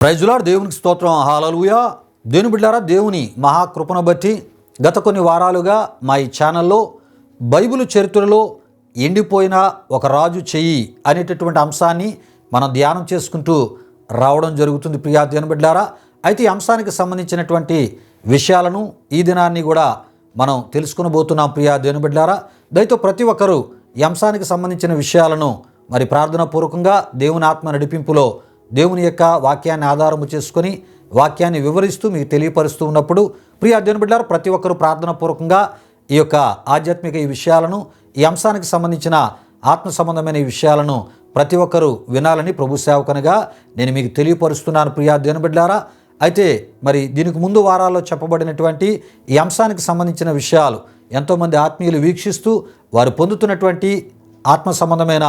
ప్రైజులాడు దేవునికి స్తోత్రం. హాలలుయ దేవుని బిడ్డారా దేవుని మహాకృపను బట్టి గత కొన్ని వారాలుగా మా ఈ ఛానల్లో బైబిల్ చరిత్రలో ఎండిపోయిన ఒక రాజు చెయ్యి అనేటటువంటి అంశాన్ని మనం ధ్యానం చేసుకుంటూ రావడం జరుగుతుంది ప్రియా దేవుని బిడ్డారా. అయితే ఈ అంశానికి సంబంధించినటువంటి విషయాలను ఈ దినాన్ని కూడా మనం తెలుసుకునబోతున్నాం ప్రియా దేవుని బిడ్డారా. దయతో ప్రతి ఒక్కరూ ఈ అంశానికి సంబంధించిన విషయాలను మరి ప్రార్థన పూర్వకంగా దేవుని ఆత్మ నడిపింపులో దేవుని యొక్క వాక్యాన్ని ఆధారము చేసుకొని వాక్యాన్ని వివరిస్తూ మీకు తెలియపరుస్తూ ఉన్నప్పుడు ప్రియ అర్జున బిడ్డారు ప్రతి ఒక్కరూ ప్రార్థన పూర్వకంగా ఈ యొక్క ఆధ్యాత్మిక ఈ విషయాలను ఈ అంశానికి సంబంధించిన ఆత్మ సంబంధమైన ఈ విషయాలను ప్రతి ఒక్కరూ వినాలని ప్రభు సేవకనగా నేను మీకు తెలియపరుస్తున్నాను ప్రియా అధ్యయన బిడ్డారా. అయితే మరి దీనికి ముందు వారాల్లో చెప్పబడినటువంటి ఈ అంశానికి సంబంధించిన విషయాలు ఎంతోమంది ఆత్మీయులు వీక్షిస్తూ వారు పొందుతున్నటువంటి ఆత్మ సంబంధమైన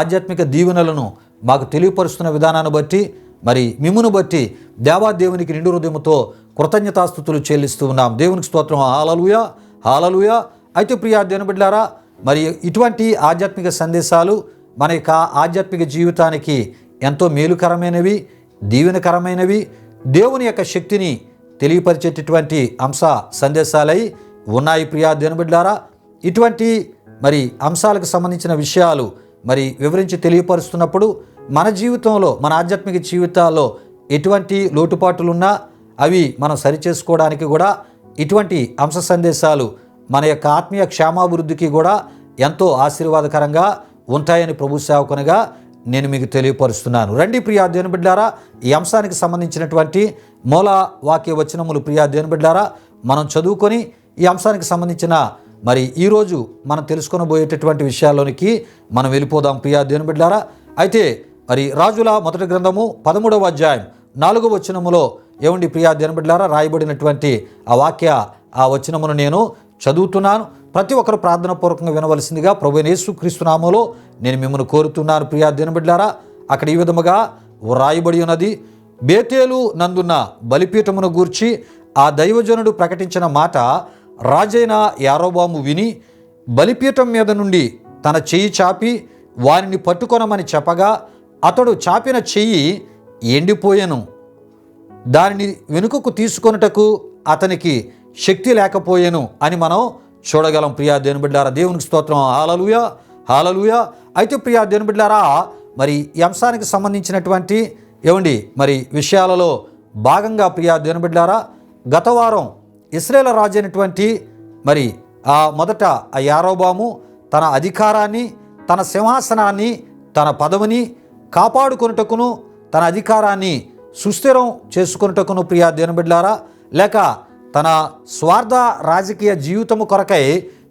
ఆధ్యాత్మిక దీవెనలను మాకు తెలియపరుస్తున్న విధానాన్ని బట్టి మరి మిమ్మును బట్టి దేవాదేవునికి నిండు హృదయముతో కృతజ్ఞతాస్థుతులు చెల్లిస్తూ ఉన్నాం. దేవునికి స్తోత్రం. Hallelujah hallelujah. అయితే ప్రియా దేవుని బిడ్డారా మరి ఇటువంటి ఆధ్యాత్మిక సందేశాలు మన యొక్క ఆధ్యాత్మిక జీవితానికి ఎంతో మేలుకరమైనవి దీవెనకరమైనవి. దేవుని యొక్క శక్తిని తెలియపరిచేటటువంటి అంశ సందేశాలై ఉన్నాయి ప్రియా దేవుని ఇటువంటి మరి అంశాలకు సంబంధించిన విషయాలు మరి వివరించి తెలియపరుస్తున్నప్పుడు మన జీవితంలో మన ఆధ్యాత్మిక జీవితాల్లో ఎటువంటి లోటుపాట్లున్నా అవి మనం సరిచేసుకోవడానికి కూడా ఇటువంటి అంశ సందేశాలు మన యొక్క ఆత్మీయ క్షేమాభివృద్ధికి కూడా ఎంతో ఆశీర్వాదకరంగా ఉంటాయని ప్రభు సేవకునిగా నేను మీకు తెలియపరుస్తున్నాను. రండి ప్రియా దేవుని బిడ్డారా ఈ అంశానికి సంబంధించినటువంటి మూల వాక్య వచనములు. ప్రియా దేవుని బిడ్డారా మనం చదువుకొని ఈ అంశానికి సంబంధించిన మరి ఈరోజు మనం తెలుసుకొనబోయేటటువంటి విషయాల్లోనికి మనం వెళ్ళిపోదాం. ప్రియా దేవుని బిడ్డారా అయితే మరి రాజుల మొదటి గ్రంథము పదమూడవ అధ్యాయం నాలుగవ వచనములో ఏమండి ప్రియా దేవుని బిడ్డారా రాయబడినటువంటి ఆ వాక్య ఆ వచనమును నేను చదువుతున్నాను. ప్రతి ఒక్కరు ప్రార్థన పూర్వకంగా వినవలసిందిగా ప్రభు యేసుక్రీస్తు క్రీస్తునామలో నేను మిమ్మల్ని కోరుతున్నాను. ప్రియా దేవుని బిడ్డారా అక్కడ ఈ విధముగా వ్రాయబడి ఉన్నది. బేతేలు నందున్న బలిపీఠమును గూర్చి ఆ దైవజనుడు ప్రకటించిన మాట రాజైన యారోబాము విని బలిపీఠం మీద నుండి తన చెయ్యి చాపి వారిని పట్టుకొనమని చెప్పగా అతడు చాపిన చెయ్యి ఎండిపోయాను. దానిని వెనుకకు తీసుకొనుటకు అతనికి శక్తి లేకపోయాను అని మనం చూడగలం. ప్రియా దేనిబిడ్డారా దేవునికి స్తోత్రం. Hallelujah hallelujah. అయితే ప్రియా దేనిబిడ్డారా మరి ఈ అంశానికి సంబంధించినటువంటి ఏమండి మరి విషయాలలో భాగంగా ప్రియా దేనిబిడ్డారా గత వారం ఇస్రేల రాజు అయినటువంటి మరి ఆ మొదట ఆ యారోబాము తన అధికారాన్ని తన సింహాసనాన్ని తన పదవిని కాపాడుకొనుటకును తన అధికారాన్ని సుస్థిరం చేసుకున్నటకును ప్రియా దేనబిడ్లారా లేక తన స్వార్థ రాజకీయ జీవితము కొరకై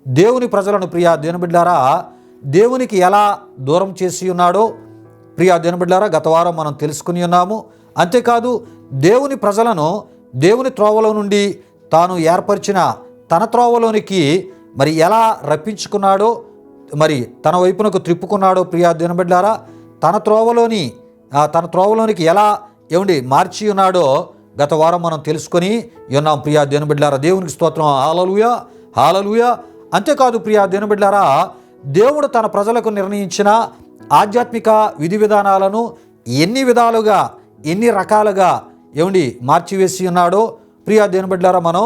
దేవుని ప్రజలను ప్రియా దేనబిడ్లారా దేవునికి ఎలా దూరం చేసి ఉన్నాడో ప్రియా దేనబిడ్లారా గత వారం మనం తెలుసుకుని ఉన్నాము. అంతేకాదు దేవుని ప్రజలను దేవుని త్రోవలో నుండి తాను ఏర్పరిచిన తన త్రోవలోనికి మరి ఎలా రప్పించుకున్నాడో మరి తన వైపునకు త్రిప్పుకున్నాడో ప్రియా దినబిడ్డారా తన త్రోవలోని తన త్రోవలోనికి ఎలా ఏమండి మార్చి ఉన్నాడో గత వారం మనం తెలుసుకొని ఉన్నాం ప్రియా దినబిడ్డారా దేవునికి స్తోత్రం. Hallelujah hallelujah. అంతేకాదు ప్రియా దినబిడ్డారా దేవుడు తన ప్రజలకు నిర్ణయించిన ఆధ్యాత్మిక విధి విధానాలను ఎన్ని విధాలుగా ఎన్ని రకాలుగా ఏమండి మార్చివేసి ఉన్నాడో ప్రియా దేనుబిడ్లారా మనం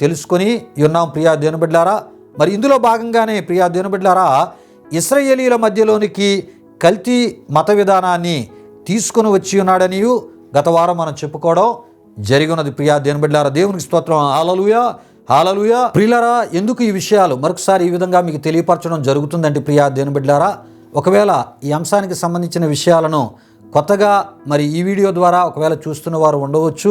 తెలుసుకొని ఉన్నాం ప్రియా దేనుబిడ్లారా మరి ఇందులో భాగంగానే ప్రియా దేనుబిడ్లారా ఇస్రాయేలీల మధ్యలోనికి కల్తీ మత విధానాన్ని తీసుకుని వచ్చి ఉన్నాడనియు గత వారం మనం చెప్పుకోవడం జరిగినది ప్రియా దేనుబిడ్లారా దేవునికి స్తోత్రం. Hallelujah hallelujah. ప్రియులరా ఎందుకు ఈ విషయాలు మరొకసారి ఈ విధంగా మీకు తెలియపరచడం జరుగుతుందంటే ప్రియా దేనుబిడ్లారా ఒకవేళ ఈ అంశానికి సంబంధించిన విషయాలను కొత్తగా మరి ఈ వీడియో ద్వారా ఒకవేళ చూస్తున్న వారు ఉండవచ్చు.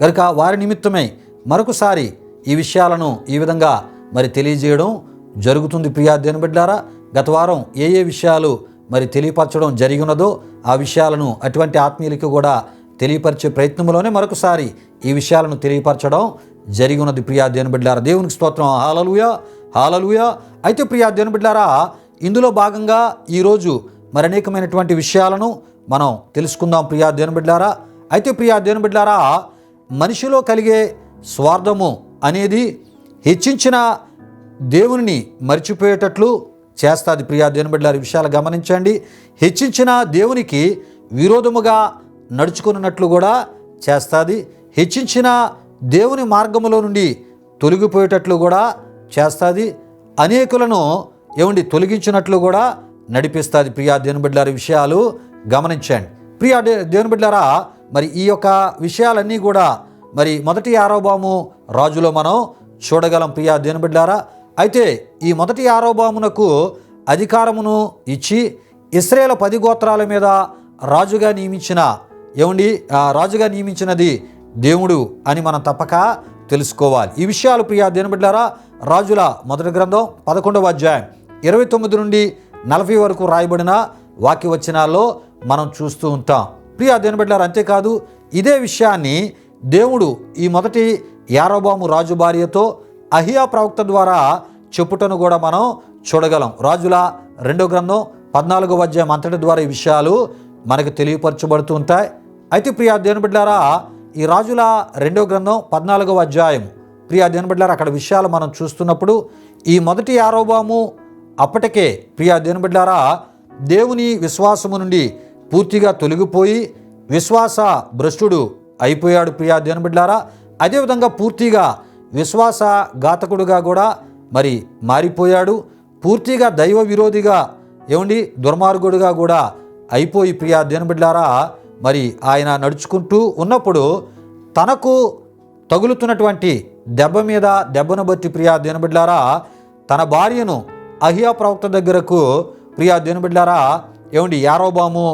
కనుక వారి నిమిత్తమై మరొకసారి ఈ విషయాలను ఈ విధంగా మరి తెలియజేయడం జరుగుతుంది. ప్రియా దేనిబిడ్డారా గత వారం ఏ ఏ విషయాలు మరి తెలియపరచడం జరిగినదో ఆ విషయాలను అటువంటి ఆత్మీయులకి కూడా తెలియపరిచే ప్రయత్నంలోనే మరొకసారి ఈ విషయాలను తెలియపరచడం జరిగినది. ప్రియా దేనిబిడ్డారా దేవునికి స్తోత్రం. Hallelujah hallelujah. అయితే ప్రియా దేనిబిడ్డారా ఇందులో భాగంగా ఈరోజు మరి అనేకమైనటువంటి విషయాలను మనం తెలుసుకుందాం. ప్రియా దేనిబిడ్డారా అయితే ప్రియా దేనిబిడ్డారా మనిషిలో కలిగే స్వార్థము అనేది హెచ్చించిన దేవుని మర్చిపోయేటట్లు చేస్తుంది. ప్రియా దేవుని విషయాలు గమనించండి. హెచ్చించిన దేవునికి విరోధముగా నడుచుకున్నట్లు కూడా చేస్తుంది. హెచ్చించిన దేవుని మార్గములో నుండి తొలగిపోయేటట్లు కూడా చేస్తుంది. అనేకులను ఏమండి తొలగించినట్లు కూడా నడిపిస్తుంది. ప్రియా దేవుని విషయాలు గమనించండి. ప్రియా దే- దేవుని మరి ఈ యొక్క విషయాలన్నీ కూడా మరి మొదటి ఆరోబాము రాజులో మనం చూడగలం ప్రియా దేవుని అయితే ఈ మొదటి ఆరోబామునకు అధికారమును ఇచ్చి ఇస్రేల పది గోత్రాల మీద రాజుగా నియమించిన ఏమండి? రాజుగా నియమించినది దేవుడు అని మనం తప్పక తెలుసుకోవాలి. ఈ విషయాలు ప్రియా దేనిబిడ్డారా రాజుల మొదటి గ్రంథం పదకొండవ అధ్యాయం ఇరవై తొమ్మిది నుండి నలభై వరకు రాయబడిన వాక్య వచనాల్లో మనం చూస్తూ ఉంటాం. ప్రియా దేనిబిడ్డారు అంతేకాదు ఇదే విషయాన్ని దేవుడు ఈ మొదటి యారోబాము రాజు భార్యతో అహియా ప్రవక్త ద్వారా చెప్పుటను కూడా మనం చూడగలం. రాజుల రెండో గ్రంథం పద్నాలుగో అధ్యాయం అంతటి ద్వారా ఈ విషయాలు మనకు తెలియపరచబడుతూ ఉంటాయి. అయితే ప్రియా దేవుని బిడ్డారా ఈ రాజుల రెండో గ్రంథం పద్నాలుగవ అధ్యాయం ప్రియా దేవుని బిడ్డారా అక్కడ విషయాలు మనం చూస్తున్నప్పుడు ఈ మొదటి ఆరోబాము అప్పటికే ప్రియా దేవుని బిడ్డారా దేవుని విశ్వాసము నుండి పూర్తిగా తొలగిపోయి విశ్వాస భ్రష్టుడు అయిపోయాడు ప్రియా దేవుని బిడ్డారా అదేవిధంగా పూర్తిగా విశ్వాస ఘాతకుడుగా కూడా మరి మారిపోయాడు. పూర్తిగా దైవ విరోధిగా ఏమండి? దుర్మార్గుడుగా కూడా అయిపోయి ప్రియా దేవుని బిడ్డారా మరి ఆయన నడుచుకుంటూ ఉన్నప్పుడు తనకు తగులుతున్నటువంటి దెబ్బ మీద దెబ్బను బట్టి ప్రియా దేనబిడ్లారా తన భార్యను అహియా ప్రవక్త దగ్గరకు ప్రియా దేనబిడ్లారా ఏమండి? యారోబాము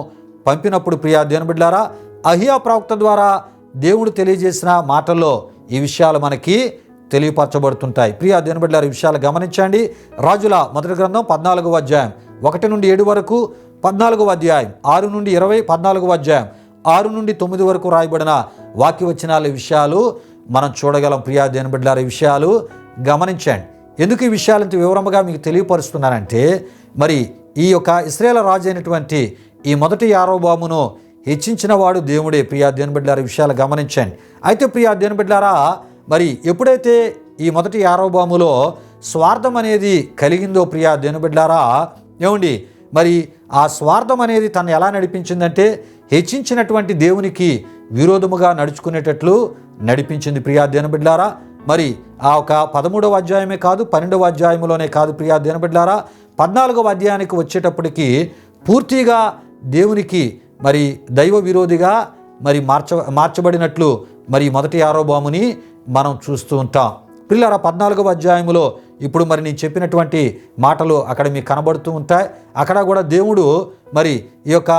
పంపినప్పుడు ప్రియా దేనబిడ్లారా అహియా ప్రవక్త ద్వారా దేవుడు తెలియజేసిన మాటల్లో ఈ విషయాలు మనకి తెలియపరచబడుతుంటాయి. ప్రియా దేనబిడ్లారా ఈ విషయాలు గమనించండి. రాజుల మొదటి గ్రంథం పద్నాలుగవ అధ్యాయం ఒకటి నుండి ఏడు వరకు పద్నాలుగవ అధ్యాయం ఆరు నుండి ఇరవై పద్నాలుగవ అధ్యాయం ఆరు నుండి తొమ్మిది వరకు రాయబడిన వాక్యవచనాల విషయాలు మనం చూడగలం. ప్రియా దేని ఈ విషయాలు గమనించండి. ఎందుకు ఈ విషయాలు ఇంత వివరముగా మీకు తెలియపరుస్తున్నానంటే మరి ఈ యొక్క ఇస్రాయేల్ రాజు అయినటువంటి ఈ మొదటి యారోబామును హెచ్చించిన వాడు దేవుడే. ప్రియా దేని బిడ్డలార విషయాలు గమనించండి. అయితే ప్రియా దేని మరి ఎప్పుడైతే ఈ మొదటి యారోబాములో స్వార్థం అనేది కలిగిందో ప్రియా దేని బిడ్డలారా ఏమండి? మరి ఆ స్వార్థం అనేది తను ఎలా నడిపించిందంటే హెచ్చించినటువంటి దేవునికి విరోధముగా నడుచుకునేటట్లు నడిపించింది ప్రియా దేనబిడ్లారా మరి ఆ ఒక పదమూడవ అధ్యాయమే కాదు పన్నెండవ అధ్యాయంలోనే కాదు ప్రియా దేనబిడ్లారా పద్నాలుగవ అధ్యాయానికి వచ్చేటప్పటికి పూర్తిగా దేవునికి మరి దైవ విరోధిగా మరి మార్చ మార్చబడినట్లు మరి మొదటి ఆరోబాముని మనం చూస్తూ ఉంటాం. పిల్లల పద్నాలుగవ అధ్యాయములో ఇప్పుడు మరి నేను చెప్పినటువంటి మాటలు అక్కడ మీకు కనబడుతూ ఉంటాయి. అక్కడ కూడా దేవుడు మరి ఈ యొక్క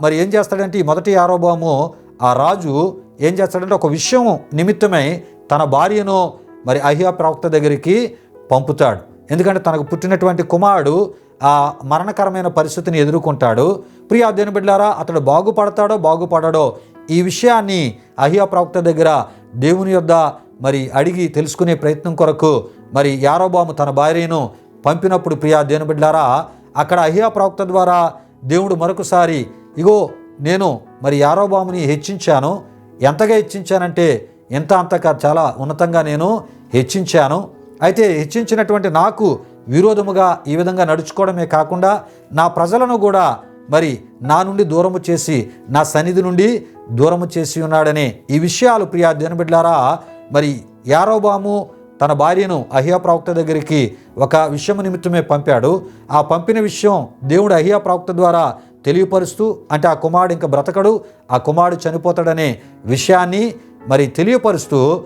మరి ఏం చేస్తాడంటే ఈ మొదటి ఆరోబాము ఆ రాజు ఏం చేస్తాడంటే ఒక విషయం నిమిత్తమై తన భార్యను మరి అహియా ప్రవక్త దగ్గరికి పంపుతాడు. ఎందుకంటే తనకు పుట్టినటువంటి కుమారుడు ఆ మరణకరమైన పరిస్థితిని ఎదుర్కొంటాడు. ప్రియా దేని బిడ్డారా అతడు బాగుపడతాడో బాగుపడడో ఈ విషయాన్ని అహియా ప్రవక్త దగ్గర దేవుని యొద్ద మరి అడిగి తెలుసుకునే ప్రయత్నం కొరకు మరి యారోబాము తన భార్యను పంపినప్పుడు ప్రియా దేని బిడ్డారా అక్కడ అహియా ప్రవక్త ద్వారా దేవుడు మరొకసారి ఇగో నేను మరి యారోబాముని హెచ్చించాను. ఎంతగా హెచ్చించానంటే ఎంత అంతగా చాలా ఉన్నతంగా నేను హెచ్చించాను. అయితే హెచ్చించినటువంటి నాకు విరోధముగా ఈ విధంగా నడుచుకోవడమే కాకుండా నా ప్రజలను కూడా మరి నా నుండి దూరము చేసి నా సన్నిధి నుండి దూరము చేసి ఉన్నాడనే ఈ విషయాలు ప్రియా దేనబిడ్లారా మరి యారోబాము తన భార్యను అహియా ప్రవక్త దగ్గరికి ఒక విషయం నిమిత్తమే పంపాడు. ఆ పంపిన విషయం దేవుడు అహియా ప్రవక్త ద్వారా తెలియపరుస్తూ అంటే ఆ కుమారుడు ఇంకా బ్రతకడు ఆ కుమారుడు చనిపోతాడనే విషయాన్ని మరి తెలియపరుస్తూ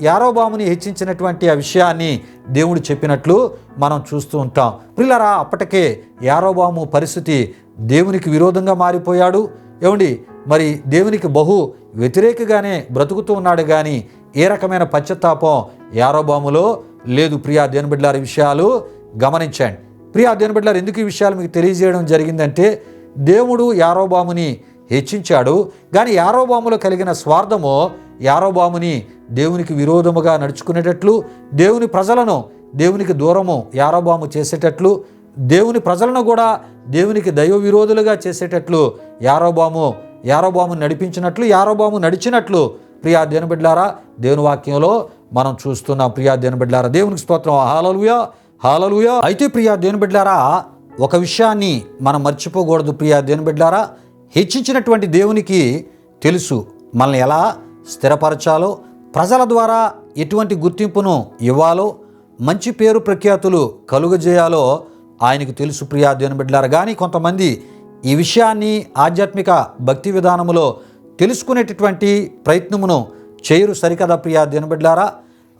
యారోబాముని హెచ్చించినటువంటి ఆ విషయాన్ని దేవుడు చెప్పినట్లు మనం చూస్తూ ఉంటాం. పిల్లరా అప్పటికే యారోబాము పరిస్థితి దేవునికి విరోధంగా మారిపోయాడు. ఏమండి? మరి దేవునికి బహు వ్యతిరేకగానే బ్రతుకుతూ ఉన్నాడు కానీ ఏ రకమైన పశ్చాత్తాపం యారోబాములో లేదు. ప్రియా దేనిబిడ్లారి విషయాలు గమనించండి. ప్రియా దేనిబిడ్లారు ఎందుకు ఈ విషయాలు మీకు తెలియజేయడం జరిగిందంటే దేవుడు యారోబాముని హెచ్చించాడు. కానీ యారోబాములో కలిగిన స్వార్థము యారోబాముని దేవునికి విరోధముగా నడుచుకునేటట్లు దేవుని ప్రజలను దేవునికి దూరము యారోబాము చేసేటట్లు దేవుని ప్రజలను కూడా దేవునికి దైవ విరోధులుగా చేసేటట్లు యారోబాము యారోబాము నడిపించినట్లు యారోబాము నడిచినట్లు. ప్రియా దేనబిడ్లారా దేవుని వాక్యంలో మనం చూస్తున్నాం. ప్రియా దేనబిడ్లారా దేవునికి స్తోత్రం. హాలలుయా హాలలుయా అయితే ప్రియా దేనబిడ్లారా ఒక విషయాన్ని మనం మర్చిపోకూడదు ప్రియా దేనబిడ్లారా హెచ్చించినటువంటి దేవునికి తెలుసు. మనల్ని ఎలా స్థిరపరచాలో ప్రజల ద్వారా ఎటువంటి గుర్తింపును ఇవ్వాలో మంచి పేరు ప్రఖ్యాతులు కలుగజేయాలో ఆయనకు తెలుసు ప్రియా దేవుని కానీ కొంతమంది ఈ విషయాన్ని ఆధ్యాత్మిక భక్తి విధానములో తెలుసుకునేటటువంటి ప్రయత్నమును చేయరు సరికదా ప్రియా దేవుని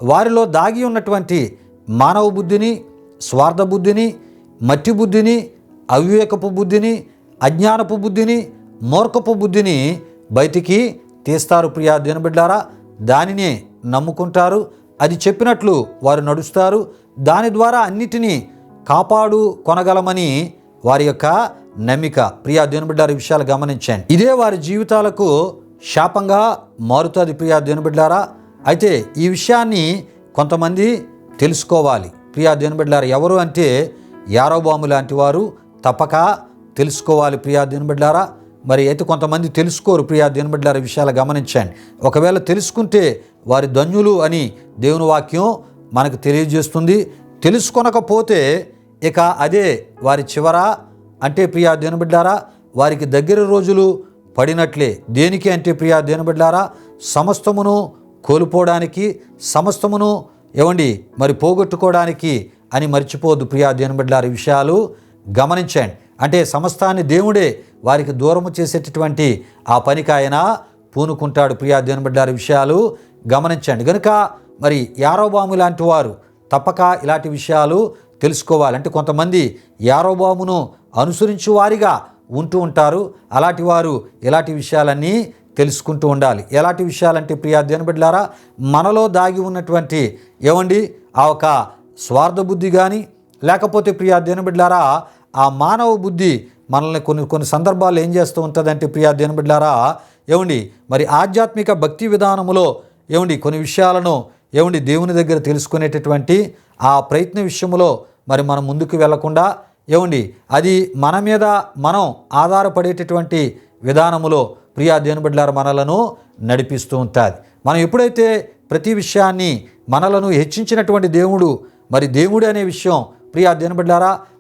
వారిలో దాగి ఉన్నటువంటి మానవ బుద్ధిని స్వార్థ బుద్ధిని మట్టి బుద్ధిని అవివేకపు బుద్ధిని అజ్ఞానపు బుద్ధిని మూర్ఖపు బుద్ధిని బయటికి తీస్తారు ప్రియా దినబిడ్డారా దానినే నమ్ముకుంటారు. అది చెప్పినట్లు వారు నడుస్తారు. దాని ద్వారా అన్నిటినీ కాపాడు కొనగలమని వారి యొక్క నమ్మిక. ప్రియా దేవునిబిడ్డారి విషయాలు గమనించండి. ఇదే వారి జీవితాలకు శాపంగా మారుతుంది ప్రియా దేవునిబిడ్డారా అయితే ఈ విషయాన్ని కొంతమంది తెలుసుకోవాలి. ప్రియా దేవునిబిడ్డారు ఎవరు అంటే యారోబాము లాంటి వారు తప్పక తెలుసుకోవాలి ప్రియా దేవునిబిడ్డారా మరి అయితే కొంతమంది తెలుసుకోరు ప్రియా దేవునిబిడ్డారి విషయాలు గమనించండి. ఒకవేళ తెలుసుకుంటే వారి ధన్యులు అని దేవుని వాక్యం మనకు తెలియజేస్తుంది. తెలుసుకొనకపోతే ఇక అదే వారి చివర అంటే ప్రియా దేనుబిడ్డారా వారికి దగ్గర రోజులు పడినట్లే. దేనికి అంటే ప్రియా దేనుబిడ్డారా సమస్తమును కోల్పోవడానికి సమస్తమును ఏమండి మరి పోగొట్టుకోవడానికి అని మర్చిపోవద్దు ప్రియా దేనుబిడ్డారి విషయాలు గమనించండి. అంటే సమస్తాన్ని దేవుడే వారికి దూరము చేసేటటువంటి ఆ పనికి ఆయన పూనుకుంటాడు. ప్రియా దేనుబిడ్డారి విషయాలు గమనించండి. కనుక మరి యారోబాము లాంటి వారు తప్పక ఇలాంటి విషయాలు తెలుసుకోవాలి. అంటే కొంతమంది యారోబామును అనుసరించు వారిగా ఉంటూ ఉంటారు. అలాంటి వారు ఇలాంటి విషయాలన్నీ తెలుసుకుంటూ ఉండాలి. ఎలాంటి విషయాలంటే ప్రియా బిడ్డలారా మనలో దాగి ఉన్నటువంటి ఏమండి? ఆ ఒక స్వార్థ బుద్ధి కానీ లేకపోతే ప్రియా బిడ్డలారా ఆ మానవ బుద్ధి మనల్ని కొన్ని కొన్ని సందర్భాలు ఏం చేస్తూ ఉంటుందంటే ప్రియా బిడ్డలారా ఏమండి మరి ఆధ్యాత్మిక భక్తి విధానములో ఏమండి కొన్ని విషయాలను ఏమండి దేవుని దగ్గర తెలుసుకునేటటువంటి ఆ ప్రయత్న విషయంలో మరి మనం ముందుకు వెళ్ళకుండా ఏమండి అది మన మీద మనం ఆధారపడేటటువంటి విధానములో ప్రియా దేవుని మనలను నడిపిస్తూ ఉంటుంది. మనం ఎప్పుడైతే ప్రతి విషయాన్ని మనలను హెచ్చించినటువంటి దేవుడు మరి దేవుడు అనే విషయం ప్రియా దేవుని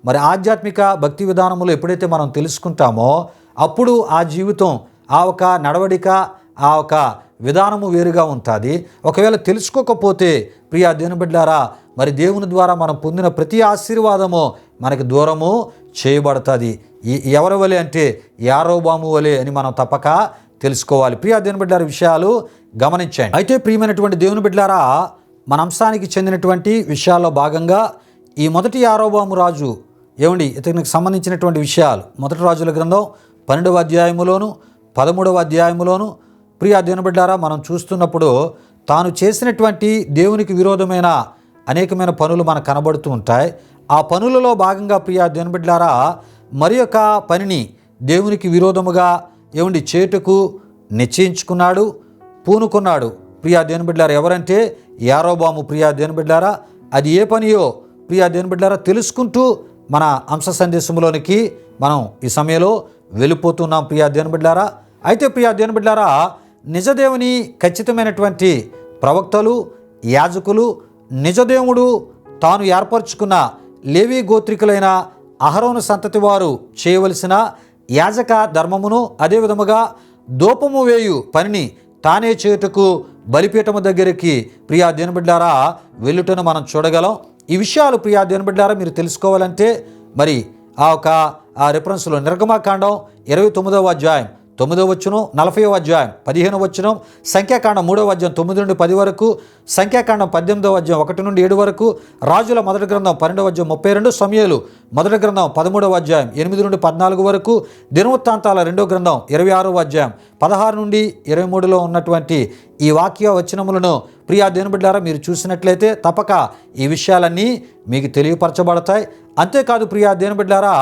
మరి ఆధ్యాత్మిక భక్తి విధానములు ఎప్పుడైతే మనం తెలుసుకుంటామో అప్పుడు ఆ జీవితం ఆ ఒక నడవడిక ఆ ఒక విధానము వేరుగా ఉంటుంది. ఒకవేళ తెలుసుకోకపోతే ప్రియా దేవుని బిడ్డారా మరి దేవుని ద్వారా మనం పొందిన ప్రతి ఆశీర్వాదము మనకి దూరము చేయబడుతుంది. ఎవరి వలె అంటే యారోబాము వలె అని మనం తప్పక తెలుసుకోవాలి. ప్రియా దేవుని బిడ్డార విషయాలు గమనించండి. అయితే ప్రియమైనటువంటి దేవుని బిడ్డారా మన అంశానికి చెందినటువంటి విషయాల్లో భాగంగా ఈ మొదటి యారోబాము రాజు ఏమండి? ఇతనికి సంబంధించినటువంటి విషయాలు. మొదటి రాజుల గ్రంథం పన్నెండవ అధ్యాయములోను పదమూడవ అధ్యాయములోను. ప్రియా దేవునిబిడ్డారా మనం చూస్తున్నప్పుడు తాను చేసినటువంటి దేవునికి విరోధమైన అనేకమైన పనులు మనకు కనబడుతూ ఉంటాయి. ఆ పనులలో భాగంగా ప్రియా దినబిడ్డారా మరి యొక్క పనిని దేవునికి విరోధముగా ఏమండి? చేటుకు నిశ్చయించుకున్నాడు పూనుకున్నాడు. ప్రియా దేవుని ఎవరంటే యారోబాము ప్రియా దేవుని అది ఏ పనియో ప్రియా దేవుని బిడ్డారా తెలుసుకుంటూ మన అంశ సందేశంలోనికి మనం ఈ సమయంలో వెళ్ళిపోతున్నాం ప్రియా దేవుని బిడ్డారా అయితే ప్రియా దేవుని బిడ్డారా నిజదేవుని ఖచ్చితమైనటువంటి ప్రవక్తలు యాజకులు నిజదేవుడు తాను ఏర్పరచుకున్న లేవీ గోత్రికులైన అహరోను సంతతి వారు చేయవలసిన యాజక ధర్మమును అదే విధముగా దూపము వేయు పనిని తానే చేయుటకు బలిపీఠము దగ్గరికి ప్రియా దేనిబిడ్డారా వెళ్ళుటను మనం చూడగలం. ఈ విషయాలు ప్రియా దేనిబిడ్డారా మీరు తెలుసుకోవాలంటే మరి ఆ ఒక ఆ రెఫరెన్స్లో నిర్గమాకాండం ఇరవై తొమ్మిదవ అధ్యాయం. తొమ్మిదవ వచ్చును నలభైవ అధ్యాయం పదిహేను వచ్చును సంఖ్యాకాండం మూడవ అధ్యాయం తొమ్మిది నుండి పది వరకు సంఖ్యాకాండం పద్దెనిమిదవ అధ్యాయం ఒకటి నుండి ఏడు వరకు రాజుల మొదటి గ్రంథం పన్నెండవ అధ్యాయం ముప్పై రెండు సమయాలు మొదటి గ్రంథం పదమూడవ అధ్యాయం ఎనిమిది నుండి పద్నాలుగు వరకు దినవృత్తాంతాల రెండో గ్రంథం ఇరవై ఆరవ అధ్యాయం పదహారు నుండి ఇరవై మూడులో ఉన్నటువంటి ఈ వాక్య వచనములను ప్రియా దేనిబిడ్డారా మీరు చూసినట్లయితే తప్పక ఈ విషయాలన్నీ మీకు తెలియపరచబడతాయి. అంతేకాదు ప్రియా దేనిబిడ్డారా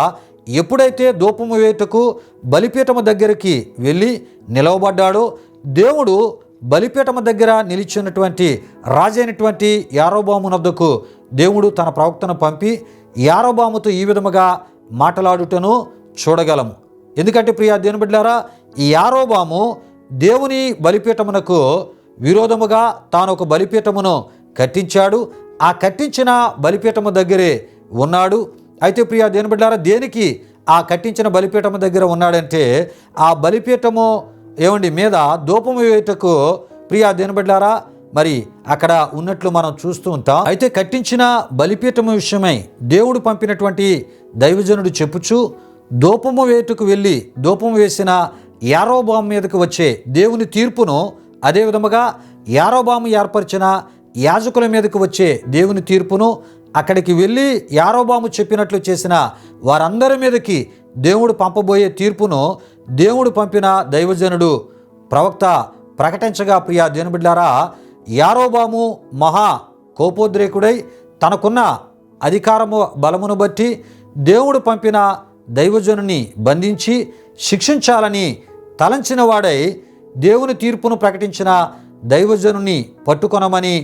ఎప్పుడైతే ధూపము వేటకు బలిపీఠము దగ్గరికి వెళ్ళి నిలవబడ్డాడో దేవుడు బలిపీఠము దగ్గర నిలిచినటువంటి రాజైనటువంటి యారోబామునద్దకు దేవుడు తన ప్రవక్తను పంపి యారోబాముతో ఈ విధముగా మాట్లాడుటను చూడగలము. ఎందుకంటే ప్రియా దేని బిడ్డారా ఈ యారోబాము దేవుని బలిపీఠమునకు విరోధముగా తాను ఒక బలిపీఠమును కట్టించాడు. ఆ కట్టించిన బలిపీఠము దగ్గరే ఉన్నాడు. అయితే ప్రియా దేని బిడ్డారా దేనికి ఆ కట్టించిన బలిపీఠము దగ్గర ఉన్నాడంటే ఆ బలిపీఠము ఏమండి మీద దూపము వేయటకు ప్రియా దేనిబడ్లారా మరి అక్కడ ఉన్నట్లు మనం చూస్తూ ఉంటాం. అయితే కట్టించిన బలిపీఠము విషయమై దేవుడు పంపినటువంటి దైవజనుడు చెప్పుచు దూపము వేటుకు వెళ్ళి దూపము వేసిన యారోబాము మీదకు వచ్చే దేవుని తీర్పును అదే విధముగా యారోబాము ఏర్పరిచిన యాజకుల మీదకు వచ్చే దేవుని తీర్పును అక్కడికి వెళ్ళి యారోబాము చెప్పినట్లు చేసిన వారందరి మీదకి దేవుడు పంపబోయే తీర్పును దేవుడు పంపిన దైవజనుడు ప్రవక్త ప్రకటించగా ప్రియా దేనిబిడ్లారా యారోబాము మహా కోపోద్రేకుడై తనకున్న అధికారము బలమును బట్టి దేవుడు పంపిన దైవజనుని బంధించి శిక్షించాలని తలంచిన వాడై దేవుని తీర్పును ప్రకటించిన దైవజనుని పట్టుకొనమని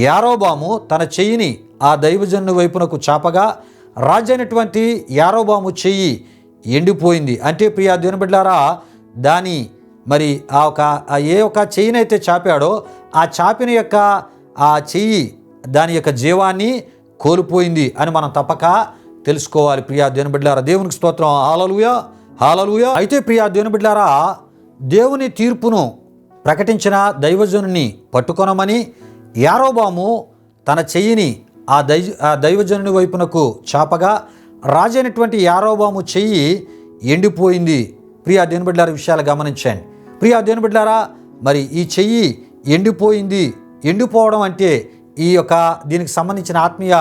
యారోబాము తన చెయ్యిని ఆ దైవజనుని వైపునకు చాపగా రాజైనటువంటి యారోబాము చెయ్యి ఎండిపోయింది. అంటే ప్రియా దేవుని బిడ్డారా దాని మరి ఆ ఒక ఏ ఒక చెయ్యినైతే చాపాడో ఆ చాపిన యొక్క ఆ చెయ్యి దాని యొక్క జీవాన్ని కోల్పోయింది అని మనం తప్పక తెలుసుకోవాలి. ప్రియా దేవుని బిడ్డారా దేవునికి స్తోత్రం. Hallelujah hallelujah. అయితే ప్రియా దేవుని బిడ్డారా దేవుని తీర్పును ప్రకటించిన దైవజనుని పట్టుకొనమని యారోబాము తన చెయ్యిని ఆ దై ఆ దైవజనుని వైపునకు చాపగా రాజైనటువంటి యారోబాము చెయ్యి ఎండిపోయింది. ప్రియా దేనిబిడ్డారా విషయాలు గమనించండి. ప్రియా దేనిబిడ్డారా మరి ఈ చెయ్యి ఎండిపోయింది. ఎండిపోవడం అంటే ఈ యొక్క దీనికి సంబంధించిన ఆత్మీయ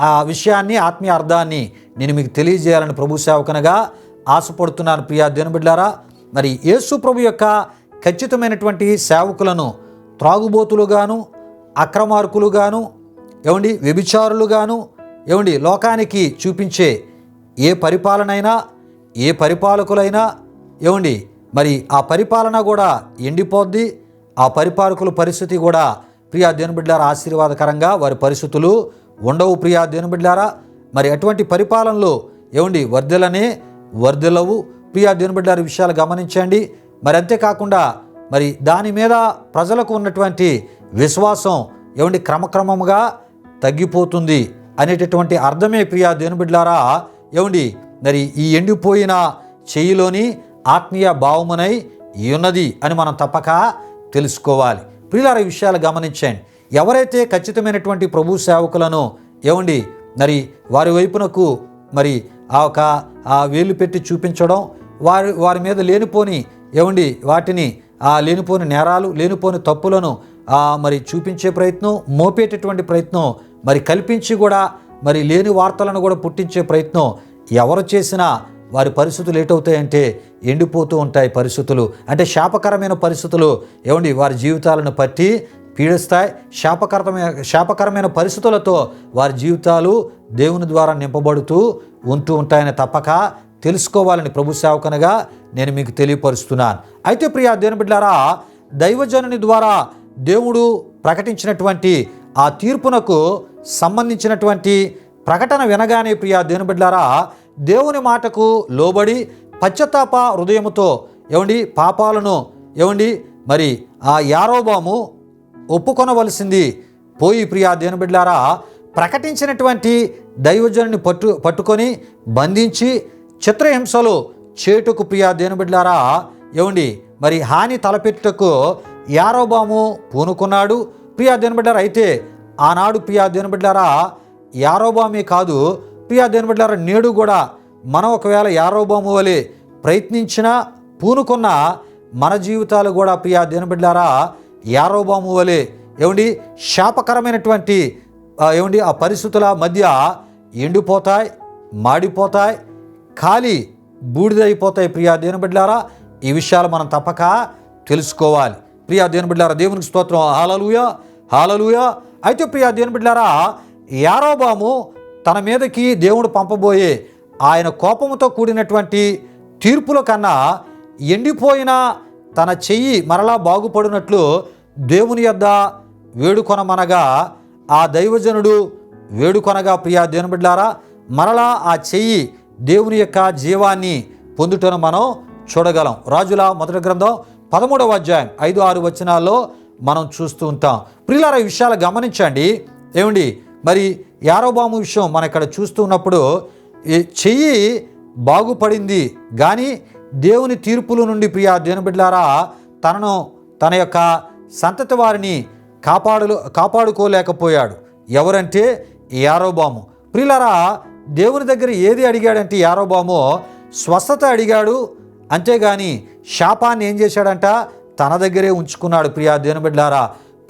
ఆ విషయాన్ని ఆత్మీయ అర్థాన్ని నేను మీకు తెలియజేయాలని ప్రభు సేవకనగా ఆశపడుతున్నాను. ప్రియా దేనిబిడ్డారా మరి యేసు ప్రభు యొక్క ఖచ్చితమైనటువంటి సేవకులను త్రాగుబోతులుగాను అక్రమార్కులుగాను ఏమండి? వ్యభిచారులుగాను ఏమండి? లోకానికి చూపించే ఏ పరిపాలనైనా ఏ పరిపాలకులైనా ఏమండి? మరి ఆ పరిపాలన కూడా ఎండిపోద్ది ఆ పరిపాలకుల పరిస్థితి కూడా ప్రియా దేనిబిడ్డారా ఆశీర్వాదకరంగా వారి పరిస్థితులు ఉండవు ప్రియా దేనిబిడ్డారా మరి అటువంటి పరిపాలనలో ఏమండి? వర్ధలనే వర్ధలవు ప్రియా దేనిబిడ్డారి విషయాలు గమనించండి. మరి అంతేకాకుండా మరి దాని మీద ప్రజలకు ఉన్నటువంటి విశ్వాసం ఏమండి? క్రమక్రమముగా తగ్గిపోతుంది అనేటటువంటి అర్థమే ప్రియా దేని బిడ్డారా ఏమండి? మరి ఈ ఎండిపోయిన చెయ్యిలోని ఆత్మీయ భావమునై ఉన్నది అని మనం తప్పక తెలుసుకోవాలి. ప్రియులారా ఈ విషయాలు గమనించండి. ఎవరైతే ఖచ్చితమైనటువంటి ప్రభు సేవకులను ఏమండి? మరి వారి వైపునకు మరి ఆ ఒక వేలు పెట్టి చూపించడం వారి వారి మీద లేనిపోని ఏమండి? వాటిని ఆ లేనిపోని నేరాలు లేనిపోని తప్పులను మరి చూపించే ప్రయత్నం మోపేటటువంటి ప్రయత్నం మరి కల్పించి కూడా మరి లేని వార్తలను కూడా పుట్టించే ప్రయత్నం ఎవరు చేసినా వారి పరిస్థితులు ఏటవుతాయంటే ఎండిపోతూ ఉంటాయి పరిస్థితులు. అంటే శాపకరమైన పరిస్థితులు ఏమండి వారి జీవితాలను పట్టి పీడిస్తాయి. శాపకరమైన శాపకరమైన పరిస్థితులతో వారి జీవితాలు దేవుని ద్వారా నింపబడుతూ ఉంటూ ఉంటాయని తప్పక తెలుసుకోవాలని ప్రభు సేవకనగా నేను మీకు తెలియపరుస్తున్నాను. అయితే ప్రియా దేవుని బిడ్డారా దైవజనుని ద్వారా దేవుడు ప్రకటించినటువంటి ఆ తీర్పునకు సంబంధించినటువంటి ప్రకటన వినగానే ప్రియా దేవుని బిడ్డారా దేవుని మాటకు లోబడి పశ్చాత్తాప హృదయముతో ఏమండి పాపాలను ఏమండి మరి ఆ యారోబాము ఒప్పుకొనవలసింది. పోయి ప్రియా దేవుని బిడ్డారా ప్రకటించినటువంటి దైవజనుని పట్టు పట్టుకొని బంధించి చిత్రహింసలు చేటుకు ప్రియా దేని బిడ్డారా ఏమండి మరి హాని తలపెట్టుటకు యారోబాము పూనుకున్నాడు. ప్రియా దేవుని అయితే ఆనాడు ప్రియా దేవుని యారోబామే కాదు ప్రియా దేవుని నేడు కూడా మనం ఒకవేళ యారోబాము వలె ప్రయత్నించినా పూనుకున్న మన జీవితాలు కూడా ప్రియా దేవుని యారోబాము వలె ఏమండి శాపకరమైనటువంటి ఏమండి ఆ పరిస్థితుల మధ్య ఎండిపోతాయి మాడిపోతాయి ఖాళీ బూడిదైపోతాయి ప్రియా దేవుని ఈ విషయాలు మనం తప్పక తెలుసుకోవాలి. ప్రియా దేవుని దేవునికి స్తోత్రం. Hallelujah hallelujah. అయితే ప్రియా దేని బిడ్డారా యారోబాము తన మీదకి దేవుడు పంపబోయే ఆయన కోపముతో కూడినటువంటి తీర్పుల కన్నా ఎండిపోయిన తన చెయ్యి మరలా బాగుపడినట్లు దేవుని యొద్ద వేడుకొనమనగా ఆ దైవజనుడు వేడుకొనగా ప్రియా దేవుని బిడ్డారా మరలా ఆ చెయ్యి దేవుని యొక్క జీవాన్ని పొందుటను మనం చూడగలం. రాజుల మొదటి గ్రంథం పదమూడవ అధ్యాయం ఐదు ఆరు వచనాల్లో మనం చూస్తూ ఉంటాం. ప్రియులార ఈ విషయాలు గమనించండి. ఏమండి? మరి యారోబాము విషయం మనం ఇక్కడ చూస్తూ ఉన్నప్పుడు చెయ్యి బాగుపడింది. కానీ దేవుని తీర్పుల నుండి ప్రియా దేవుని బిడ్డలారా తనను తన యొక్క సంతతి వారిని కాపాడు కాపాడుకోలేకపోయాడు. ఎవరంటే యారోబాము. ప్రియులారా దేవుని దగ్గర ఏది అడిగాడంటే యారోబాము స్వస్థత అడిగాడు. అంతేగాని శాపాన్ని ఏం చేశాడంట? తన దగ్గరే ఉంచుకున్నాడు ప్రియా దేవుని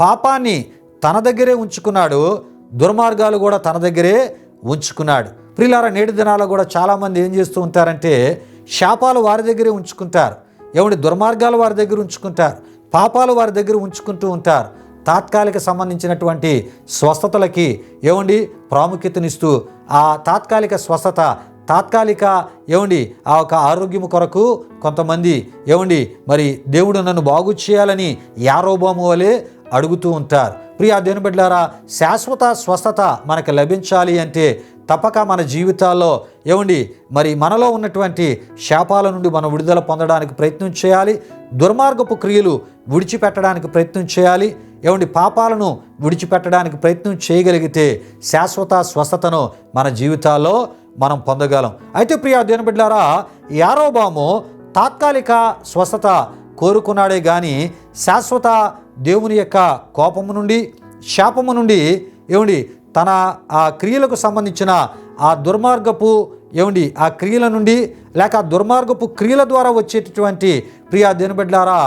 పాపాన్ని తన దగ్గరే ఉంచుకున్నాడు. దుర్మార్గాలు కూడా తన దగ్గరే ఉంచుకున్నాడు. ప్రియులారా నేటి దినాల్లో కూడా చాలామంది ఏం చేస్తూ ఉంటారంటే శాపాలు వారి దగ్గరే ఉంచుకుంటారు. ఏమంటే దుర్మార్గాలు వారి దగ్గర ఉంచుకుంటారు. పాపాలు వారి దగ్గర ఉంచుకుంటూ ఉంటారు. తాత్కాలిక సంబంధించినటువంటి స్వస్థతలకి ఏమండి ప్రాముఖ్యతనిస్తూ ఆ తాత్కాలిక స్వస్థత తాత్కాలిక ఏమండి ఆ యొక్క ఆరోగ్యం కొరకు కొంతమంది ఏమండి మరి దేవుడు నన్ను బాగు చేయాలని యారోబాము వలె అడుగుతూ ఉంటారు. ప్రియా దేని బిడ్డారా శాశ్వత స్వస్థత మనకు లభించాలి అంటే తప్పక మన జీవితాల్లో ఏమండి మరి మనలో ఉన్నటువంటి శాపాల నుండి మనం విడుదల పొందడానికి ప్రయత్నం చేయాలి. దుర్మార్గపు క్రియలు విడిచిపెట్టడానికి ప్రయత్నం చేయాలి. ఏమండి పాపాలను విడిచిపెట్టడానికి ప్రయత్నం చేయగలిగితే శాశ్వత స్వస్థతను మన జీవితాల్లో మనం పొందగలం. అయితే ప్రియా దేని బిడ్డారా యారోబాము తాత్కాలిక స్వస్థత కోరుకున్నాడే కానీ శాశ్వత దేవుని యొక్క కోపము నుండి శాపము నుండి ఏమండి తన ఆ క్రియలకు సంబంధించిన ఆ దుర్మార్గపు ఏమండి ఆ క్రియల నుండి లేక ఆ దుర్మార్గపు క్రియల ద్వారా వచ్చేటటువంటి ప్రియా దినబిడ్లారా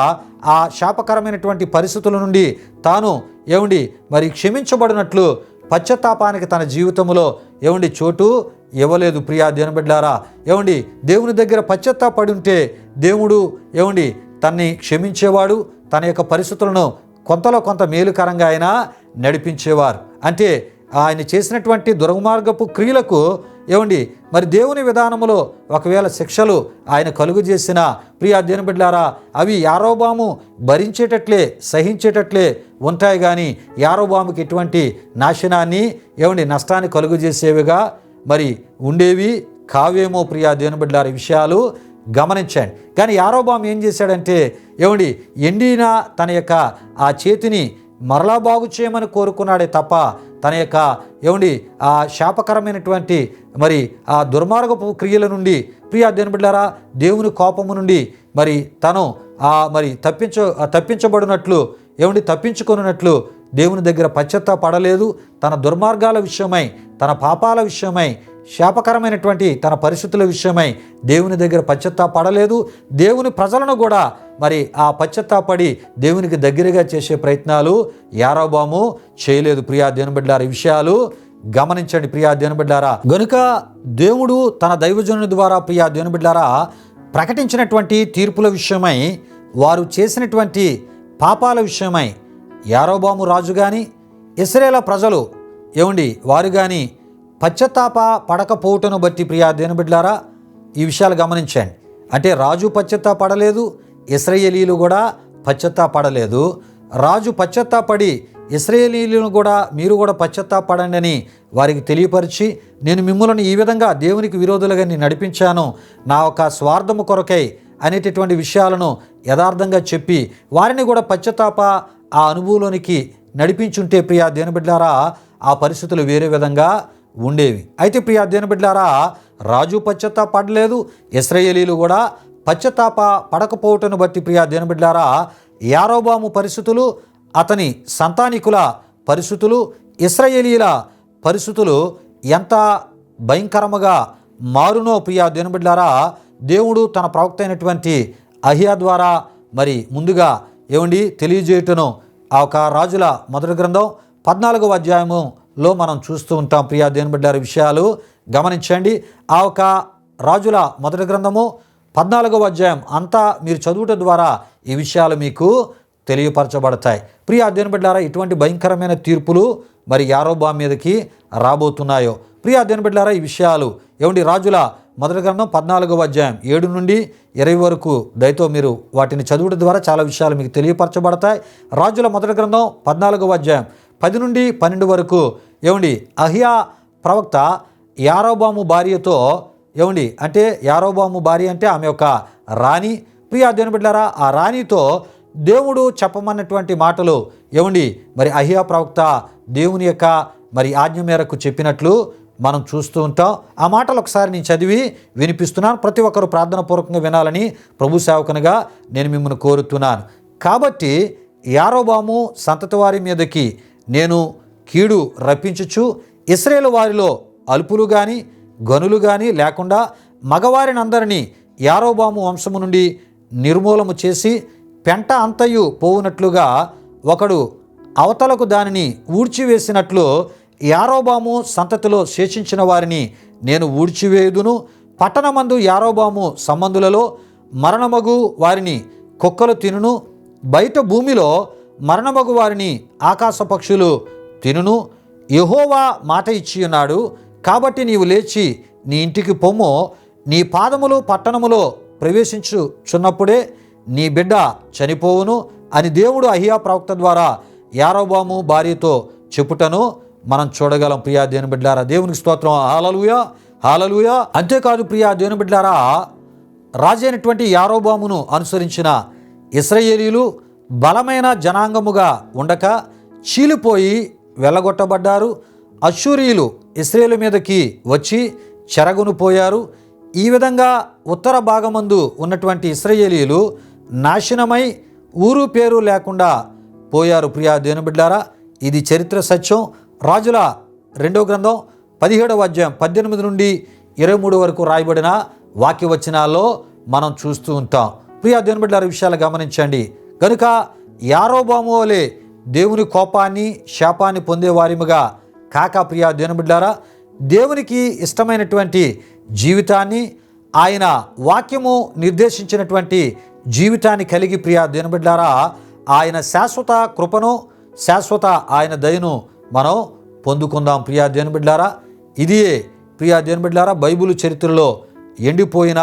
ఆ శాపకరమైనటువంటి పరిస్థితుల నుండి తాను ఏమండి మరి క్షమించబడినట్లు పశ్చాత్తాపానికి తన జీవితంలో ఏమండి చోటు ఇవ్వలేదు ప్రియా దినబిడ్లారా ఏమండి దేవుని దగ్గర పశ్చాత్తాపడి ఉంటే దేవుడు ఏమండి తన్ని క్షమించేవాడు తన యొక్క పరిస్థితులను కొంతలో కొంత మేలుకరంగా ఆయన నడిపించేవారు. అంటే ఆయన చేసినటువంటి దుర్మార్గపు క్రియలకు ఏమండి మరి దేవుని విధానములో ఒకవేళ శిక్షలు ఆయన కలుగు చేసిన ప్రియా దేని బిడ్డారా అవి యారోబాము భరించేటట్లే సహించేటట్లే ఉంటాయి కానీ యారోబాముకి ఎటువంటి నాశనాన్ని ఏమండి నష్టాన్ని కలుగు చేసేవిగా మరి ఉండేవి కావేమో ప్రియా దేవుని విషయాలు గమనించండి. కానీ యారోబాం ఏం చేశాడంటే ఏమండి ఎండిన తన యొక్క ఆ చేతిని మరలా బాగు చేయమని కోరుకున్నాడే తప్ప తన యొక్క ఏమండి ఆ శాపకరమైనటువంటి మరి ఆ దుర్మార్గపు క్రియల నుండి ప్రియా బిడ్డారా దేవుని కోపము నుండి మరి తను ఆ మరి తప్పించ తప్పించబడినట్లు ఏమండి తప్పించుకొనున్నట్లు దేవుని దగ్గర పశ్చత్తా పడలేదు తన దుర్మార్గాల విషయమై తన పాపాల విషయమై శాపకరమైనటువంటి తన పరిస్థితుల విషయమై దేవుని దగ్గర పశ్చత్తా పడలేదు దేవుని ప్రజలను కూడా మరి ఆ పశ్చత్తాపడి దేవునికి దగ్గరగా చేసే ప్రయత్నాలు యారోబాము చేయలేదు. ప్రియా దేనిబిడ్డారా ఈ విషయాలు గమనించండి. ప్రియా దేనిబిడ్డారా గనుక దేవుడు తన దైవజనుని ద్వారా ప్రియా దేనిబిడ్డారా ప్రకటించినటువంటి తీర్పుల విషయమై వారు చేసినటువంటి పాపాల విషయమై యారోబాము రాజు కానీ ఇస్రేల ప్రజలు ఏమండి వారు కానీ పశ్చత్తాప పడకపోవటను బట్టి ప్రియా దేనబిడ్లారా ఈ విషయాలు గమనించండి. అంటే రాజు పశ్చత్తా పడలేదు ఇస్రయేలీలు కూడా పశ్చత్తా పడలేదు. రాజు పశ్చత్తాపడి ఇస్రయేలీలను కూడా మీరు కూడా పశ్చత్తాపడండి అని వారికి తెలియపరిచి నేను మిమ్మల్ని ఈ విధంగా దేవునికి విరోధులుగా నేను నడిపించాను నా యొక్క స్వార్థము కొరకై అనేటటువంటి విషయాలను యథార్థంగా చెప్పి వారిని కూడా పశ్చత్తాప ఆ అనుభవంలోనికి నడిపించుంటే ప్రియా దేనిబిడ్లారా ఆ పరిస్థితులు వేరే విధంగా ఉండేవి. అయితే ప్రియా బిడ్డారా రాజు పశ్చత్తా పడలేదు ఇస్రాయేలీలు కూడా పశ్చత్తాప పడకపోవటను బట్టి ప్రియా బిడ్డారా యారోబాము పరిస్థితులు అతని సంతానికుల పరిస్థితులు ఇస్రాయేలీల పరిస్థితులు ఎంత భయంకరముగా మారునో ప్రియా దేనుబిడ్లారా దేవుడు తన ప్రవక్త అయినటువంటి అహియా ద్వారా మరి ముందుగా ఏమండి తెలియజేయటను ఆ ఒక రాజుల మొదటి గ్రంథం పద్నాలుగవ అధ్యాయములో మనం చూస్తూ ఉంటాం. ప్రియా దేనిబడ్డారి విషయాలు గమనించండి. ఆ ఒక రాజుల మొదటి గ్రంథము పద్నాలుగవ అధ్యాయం అంతా మీరు చదువుట ద్వారా ఈ విషయాలు మీకు తెలియపరచబడతాయి. ప్రియ అధ్యయన బిడ్డారా ఇటువంటి భయంకరమైన తీర్పులు మరి యారోబా మీదకి రాబోతున్నాయో? ప్రియ అధ్యయన బిడ్డారా ఈ విషయాలు ఏమండి? రాజుల మొదటి గ్రంథం పద్నాలుగవ అధ్యాయం ఏడు నుండి ఇరవై వరకు దయతో మీరు వాటిని చదువుట ద్వారా చాలా విషయాలు మీకు తెలియపరచబడతాయి. రాజుల మొదటి గ్రంథం పద్నాలుగవ అధ్యాయం పది నుండి పన్నెండు వరకు ఏమండి? అహియా ప్రవక్త యారోబాము భార్యతో ఏమండి? అంటే యారోబాము భార్య అంటే ఆమె యొక్క రాణి. ప్రియా దేవుని బిడ్డారా ఆ రాణితో దేవుడు చెప్పమన్నటువంటి మాటలు ఏమండి? మరి అహియా ప్రవక్త దేవుని యొక్క మరి ఆజ్ఞ మేరకు చెప్పినట్లు మనం చూస్తూ ఉంటాం. ఆ మాటలు ఒకసారి నేను చదివి వినిపిస్తున్నాను. ప్రతి ఒక్కరు ప్రార్థన పూర్వకంగా వినాలని ప్రభు సేవకునిగా నేను మిమ్మల్ని కోరుతున్నాను. కాబట్టి యారోబాము సంతతి వారి మీదకి నేను కీడు రప్పించుచు ఇస్రాయేల్ వారిలో అల్పులు కానీ గనులు కానీ లేకుండా మగవారినందరినీ యారోబాము వంశము నుండి నిర్మూలము చేసి పెంట అంతయు పోవునట్లుగా ఒకడు అవతలకు దానిని ఊడ్చివేసినట్లు యారోబాము సంతతిలో శేషించిన వారిని నేను ఊడ్చివేయుదును. పట్టణమందు యారోబాము సంబంధులలో మరణమగు వారిని కుక్కలు తినును. బయట భూమిలో మరణమగు వారిని ఆకాశ పక్షులు తినును. యహోవా మాట ఇచ్చి ఉన్నాడు కాబట్టి నీవు లేచి నీ ఇంటికి పొమ్ము. నీ పాదములు పట్టణములో ప్రవేశించుచున్నప్పుడే నీ బిడ్డ చనిపోవును అని దేవుడు అహియా ప్రవక్త ద్వారా యారోబాము భార్యతో చెప్పుటను మనం చూడగలం. ప్రియా దేని బిడ్డారా దేవునికి స్తోత్రం. హాలలుయా హాలలుయా అంతేకాదు ప్రియా దేని బిడ్డారా రాజైనటువంటి యారోబామును అనుసరించిన ఇస్రయేలీలు బలమైన జనాంగముగా ఉండక చీలిపోయి వెళ్ళగొట్టబడ్డారు. అశ్షూరియులు ఇస్రేలు మీదకి వచ్చి చెరగునుపోయారు ఈ విధంగా ఉత్తర భాగమందు ఉన్నటువంటి ఇస్రయేలీలు నాశనమై ఊరు పేరు లేకుండా పోయారు. ప్రియా దేనుబిడ్లారా ఇది చరిత్ర సత్యం. రాజుల రెండో గ్రంథం పదిహేడవ అధ్యాయం పద్దెనిమిది నుండి ఇరవై మూడు వరకు రాయబడిన వాక్యవచనాల్లో మనం చూస్తూ ఉంటాం. ప్రియా దేనుబిడ్లార విషయాలు గమనించండి. కనుక యారోబాము వలె దేవుని కోపాన్ని శాపాన్ని పొందేవారిముగా కాక ప్రియా దేనుబిడ్లారా దేవునికి ఇష్టమైనటువంటి జీవితాన్ని ఆయన వాక్యము నిర్దేశించినటువంటి జీవితాన్ని కలిగి ప్రియా దేనుబిడ్లారా ఆయన శాశ్వత కృపను శాశ్వత ఆయన దయను మనం పొందుకుందాం ప్రియా దేనబిడ్డారా ఇదియే ప్రియా దేనబిడ్డారా బైబిల్ చరిత్రలో ఎండిపోయిన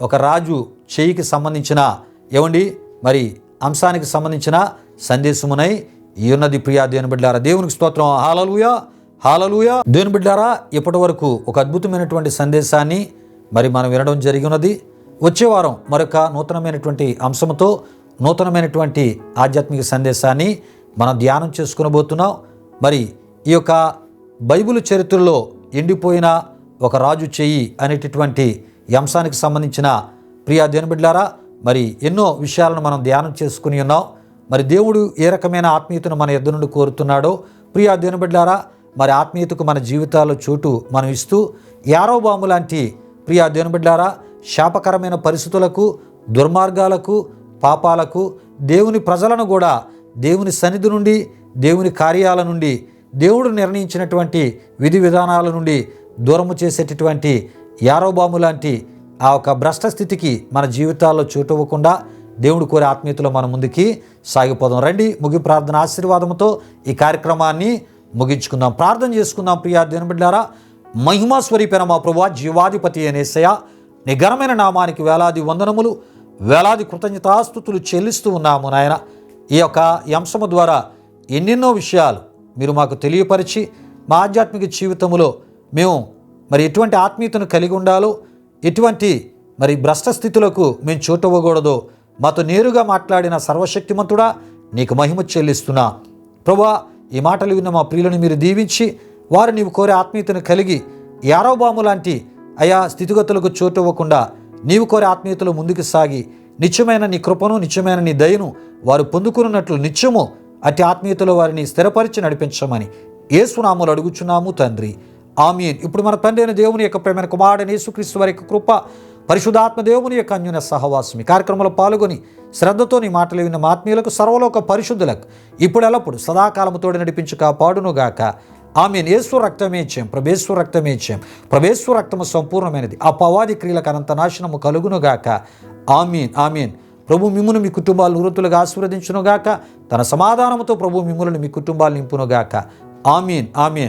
ఒక రాజు చేయికి సంబంధించిన ఏమండి? మరి అంశానికి సంబంధించిన సందేశమునై ఈ ఉన్నది ప్రియా దేని బిడ్డారా దేవునికి స్తోత్రం. Hallelujah hallelujah. దేని బిడ్డారా ఇప్పటి వరకు ఒక అద్భుతమైనటువంటి సందేశాన్ని మరి మనం వినడం జరిగి ఉన్నది వచ్చే వారం మరొక నూతనమైనటువంటి అంశంతో నూతనమైనటువంటి ఆధ్యాత్మిక సందేశాన్ని మనం ధ్యానం చేసుకునబోతున్నాం. మరి ఈ యొక్క బైబిల్ చరిత్రలో ఎండిపోయిన ఒక రాజు చెయ్యి అనేటటువంటి ఈ అంశానికి సంబంధించిన ప్రియా దేని బిడ్డారా మరి ఎన్నో విషయాలను మనం ధ్యానం చేసుకుని ఉన్నాం. మరి దేవుడు ఏ రకమైన ఆత్మీయతను మన ఎద్దు నుండి కోరుతున్నాడో ప్రియా దేని బిడ్డారా మరి ఆత్మీయతకు మన జీవితాల్లో చోటు మనం ఇస్తూ యారోబాము లాంటి ప్రియా దేని బిడ్డారా శాపకరమైన పరిస్థితులకు దుర్మార్గాలకు పాపాలకు దేవుని ప్రజలను కూడా దేవుని సన్నిధి నుండి దేవుని కార్యాల నుండి దేవుడు నిర్ణయించినటువంటి విధి విధానాల నుండి దూరము చేసేటటువంటి యారోబాము లాంటి ఆ ఒక భ్రష్ట స్థితికి మన జీవితాల్లో చోటు ఇవ్వకుండా దేవుడు కోరే ఆత్మీయతలో మన ముందుకి సాగిపోదాం. రండి ముగి ప్రార్థన ఆశీర్వాదంతో ఈ కార్యక్రమాన్ని ముగించుకుందాం. ప్రార్థన చేసుకుందాం ప్రియా దేని బిడ్డారా మహిమా స్వరూపైన మా ప్రభా జీవాధిపతి అనేసయ నీ ఘనమైన నామానికి వేలాది వందనములు వేలాది కృతజ్ఞతాస్థుతులు చెల్లిస్తూ ఉన్నాము నాయన. ఈ యొక్క అంశము ద్వారా ఎన్నెన్నో విషయాలు మీరు మాకు తెలియపరిచి మా ఆధ్యాత్మిక జీవితంలో మేము మరి ఎటువంటి ఆత్మీయతను కలిగి ఉండాలో ఎటువంటి మరి భ్రష్ట స్థితులకు మేము చోటవ్వకూడదో మాతో నేరుగా మాట్లాడిన సర్వశక్తిమంతుడా నీకు మహిమ చెల్లిస్తున్నా. ప్రభా ఈ మాటలు విన్న మా ప్రియులను మీరు దీవించి వారు నీవు కోరే ఆత్మీయతను కలిగి యారోబాము లాంటి అయా స్థితిగతులకు చోటు ఇవ్వకుండా నీవు కోరే ఆత్మీయతలు ముందుకు సాగి నిత్యమైన నీ కృపను నిత్యమైన నీ దయను వారు పొందుకున్నట్లు నిత్యము అట్టి ఆత్మీయతలో వారిని స్థిరపరిచి నడిపించమని ఏసునాములు అడుగుచున్నాము తండ్రి. ఆమీన్. ఇప్పుడు మన తండ్రి అయిన దేవుని యొక్క ప్రేమైన కుమారుడైన యేసుక్రీస్తు వారి యొక్క కృప పరిశుధాత్మ దేవుని యొక్క అన్యున సహవాసం ఈ కార్యక్రమంలో పాల్గొని శ్రద్ధతో నీ మాటలు విన్న మా ఆత్మీయులకు సర్వలోక పరిశుద్ధులకు ఇప్పుడు ఎల్లప్పుడు సదాకాలముతోడి నడిపించు కాపాడునుగాక. ఆమెన్. యేసు రక్తమే ఇచ్చాం ప్రభేశ్వర రక్తమే ఇచ్చాం. ప్రభేశ్వర రక్తము సంపూర్ణమైనది. ఆ పవాది క్రియలకు అనంత నాశనము కలుగునుగాక. ఆమీన్. ఆమీన్. ప్రభు మిమ్మును మీ కుటుంబాలు వృత్తులుగా ఆశీర్వదించునుగాక. తన సమాధానముతో ప్రభు మిమ్ములను మీ కుటుంబాలు నింపునుగాక. ఆమీన్. ఆమీన్.